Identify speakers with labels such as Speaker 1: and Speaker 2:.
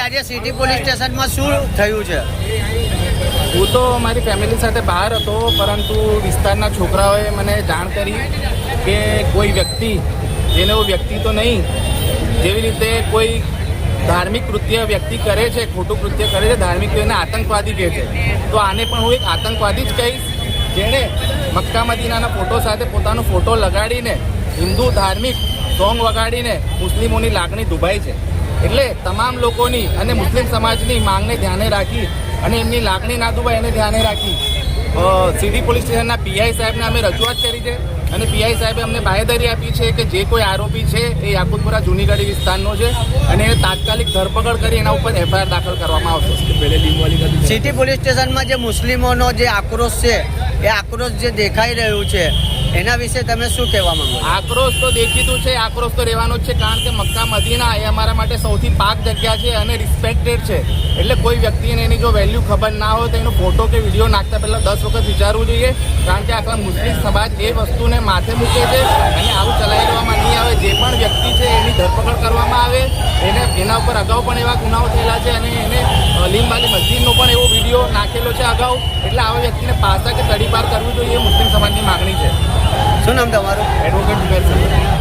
Speaker 1: આજે city police સ્ટેશનમાં શું થયું છે?
Speaker 2: હું તો મારી ફેમિલી સાથે બહાર હતો, પરંતુ વિસ્તારના છોકરાઓએ મને જાણ કરી કે કોઈ વ્યક્તિ, જેને વ્યક્તિ તો નહીં, જેવી રીતે કોઈ ધાર્મિક કૃત્ય વ્યક્તિ કરે છે, ખોટું કૃત્ય કરે છે, ધાર્મિક એને આતંકવાદી કહે છે, તો આને પણ હું એક આતંકવાદી જ કહીશ. જેણે મક્કા મદીનાના ફોટો સાથે પોતાનો ફોટો લગાડીને હિન્દુ ધાર્મિક સોંગ વગાડીને મુસ્લિમોની લાગણી દુભાઈ છે. એટલે તમામ લોકોની અને મુસ્લિમ સમાજની માંગને ધ્યાને રાખી અને એમની લાગણી ના દુભાઈ એને ધ્યાને રાખી સીડી પોલીસ સ્ટેશનના પીઆઈ સાહેબને અમે રજૂઆત કરી છે અને પીઆઈ સાહેબે અમને બાહેધરી આપી છે કે જે કોઈ આરોપી છે એ યાકુતપુરા જૂનીગઢી વિસ્તારનો છે અને એને તાત્કાલિક ધરપકડ કરી એના ઉપર એફઆઈઆર દાખલ કરવામાં આવશે.
Speaker 1: સિટી પોલીસ સ્ટેશનમાં જે મુસ્લિમોનો જે આક્રોશ છે એ આક્રોશ જે દેખાઈ રહ્યું છે, એના વિશે તમે શું કહેવા માંગો
Speaker 2: આક્રોશ તો દેખીતું છે, આક્રોશ તો રહેવાનો જ છે, કારણ કે મક્કા મદીના એ અમારા માટે સૌથી પાક જગ્યા છે અને રિસ્પેક્ટેડ છે. એટલે કોઈ વ્યક્તિને એની જો વેલ્યુ ખબર ના હોય તો એનો ફોટો કે વીડિયો નાખતા પહેલાં દસ વખત વિચારવું જોઈએ, કારણ કે આખા મુસ્લિમ સમાજ એ વસ્તુને માથે મૂકે છે અને આવું ચલાવી લેવામાં નહીં આવે. જે પણ વ્યક્તિ છે એની ધરપકડ કરવામાં આવે, એને એના ઉપર અગાઉ પણ એવા ગુનાઓ થયેલા છે અને એને લીમવાલી એવો વીડિયો નાખેલો છે અગાઉ એટલે આવા વ્યક્તિને પાસા કે તડીપાર કરવું જોઈએ એ મુસ્લિમ સમાજની માગણી છે.
Speaker 1: શું નામ તમારું?
Speaker 2: એડવોકેટ જુબેર